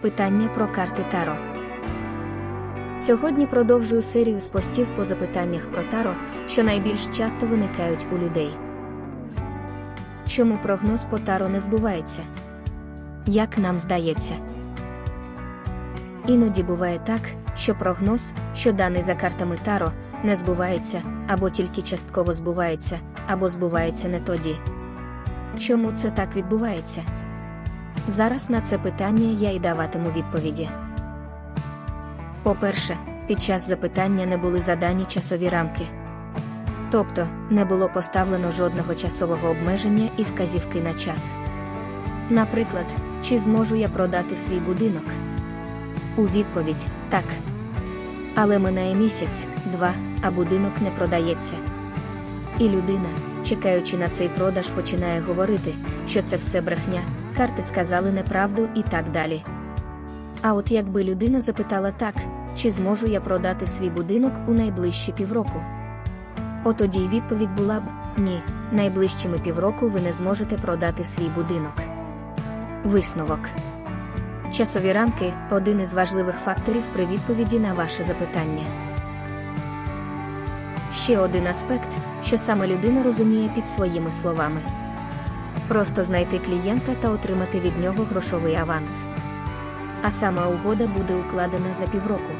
Питання про карти Таро. Сьогодні продовжую серію з постів по запитаннях про Таро, що найбільш часто виникають у людей. Чому прогноз по Таро не збувається? Як нам здається? Іноді буває так, що прогноз, що даний за картами Таро, не збувається, або тільки частково збувається, або збувається не тоді. Чому це так відбувається? Зараз на це питання я й даватиму відповіді. По-перше, під час запитання не були задані часові рамки. Тобто, не було поставлено жодного часового обмеження і вказівки на час. Наприклад, чи зможу я продати свій будинок? У відповідь так. Але минає місяць, два, а будинок не продається. І людина, чекаючи на цей продаж, починає говорити, що це все брехня, карти сказали неправду і так далі. А от якби людина запитала так, чи зможу я продати свій будинок у найближчі півроку? Отоді й відповідь була б ні, найближчими півроку ви не зможете продати свій будинок. Висновок. Часові рамки один із важливих факторів при відповіді на ваше запитання. Ще один аспект, що саме людина розуміє під своїми словами. Просто знайти клієнта та отримати від нього грошовий аванс. А сама угода буде укладена за півроку.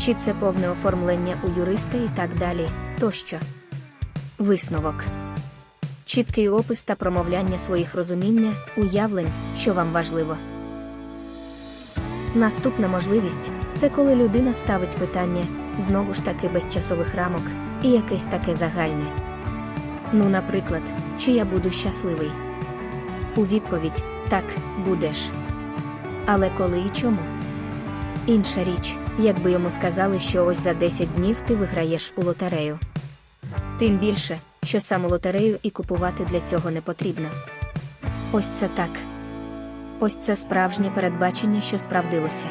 Чи це повне оформлення у юриста і так далі, тощо. Висновок. Чіткий опис та промовляння своїх розуміння, уявлень, що вам важливо. Наступна можливість це коли людина ставить питання, знову ж таки без часових рамок, і якесь таке загальне. Ну, наприклад, чи я буду щасливий? У відповідь так, будеш. Але коли і чому? Інша річ, якби йому сказали, що ось за 10 днів ти виграєш у лотерею. Тим більше, що саму лотерею і купувати для цього не потрібно. Ось це так. Ось це справжнє передбачення, що справдилося.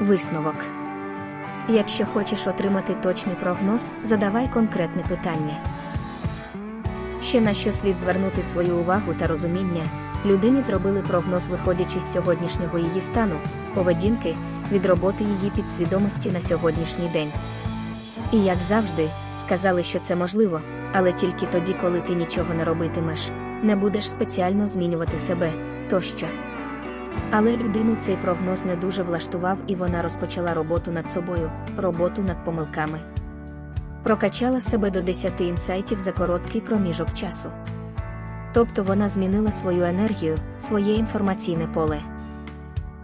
Висновок. Якщо хочеш отримати точний прогноз, задавай конкретне питання. Ще на що слід звернути свою увагу та розуміння, людині зробили прогноз, виходячи з сьогоднішнього її стану, поведінки, від роботи її підсвідомості на сьогоднішній день. І як завжди, сказали, що це можливо, але тільки тоді, коли ти нічого не робитимеш, не будеш спеціально змінювати себе тощо. Але людину цей прогноз не дуже влаштував, і вона розпочала роботу над собою, роботу над помилками. Прокачала себе до 10 інсайтів за короткий проміжок часу. Тобто вона змінила свою енергію, своє інформаційне поле.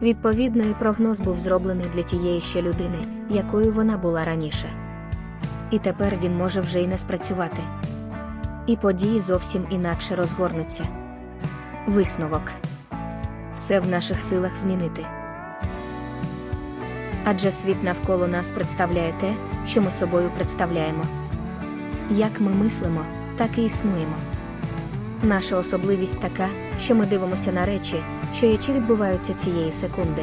Відповідно, і прогноз був зроблений для тієї ще людини, якою вона була раніше. І тепер він може вже й не спрацювати. І події зовсім інакше розгорнуться. Висновок все в наших силах змінити. Адже світ навколо нас представляє те, що ми собою представляємо. Як ми мислимо, так і існуємо. Наша особливість така, що ми дивимося на речі, що є чи відбуваються цієї секунди.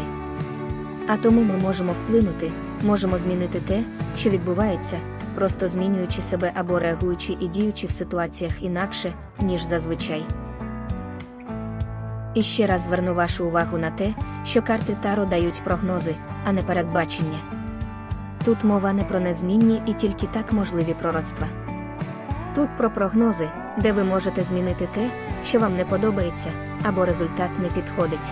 А тому ми можемо вплинути, можемо змінити те, що відбувається, просто змінюючи себе або реагуючи і діючи в ситуаціях інакше, ніж зазвичай. І ще раз зверну вашу увагу на те, що карти Таро дають прогнози, а не передбачення. Тут мова не про незмінні і тільки так можливі пророцтва. Тут про прогнози, де ви можете змінити те, що вам не подобається, або результат не підходить.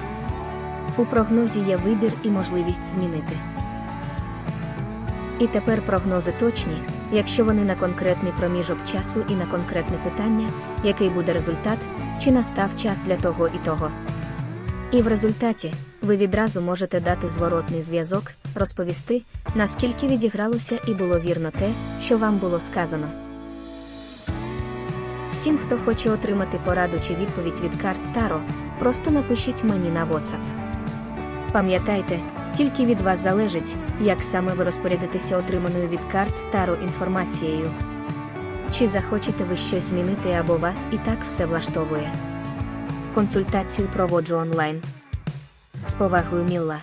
У прогнозі є вибір і можливість змінити. І тепер прогнози точні, якщо вони на конкретний проміжок часу і на конкретне питання, який буде результат, чи настав час для того і того. І в результаті ви відразу можете дати зворотний зв'язок, розповісти, наскільки відігралося і було вірно те, що вам було сказано. Всім, хто хоче отримати пораду чи відповідь від карт Таро, просто напишіть мені на WhatsApp. Пам'ятайте, тільки від вас залежить, як саме ви розпорядитеся отриманою від карт Таро інформацією. Чи захочете ви щось змінити або вас і так все влаштовує? Консультацію проводжу онлайн. З повагою Мілла.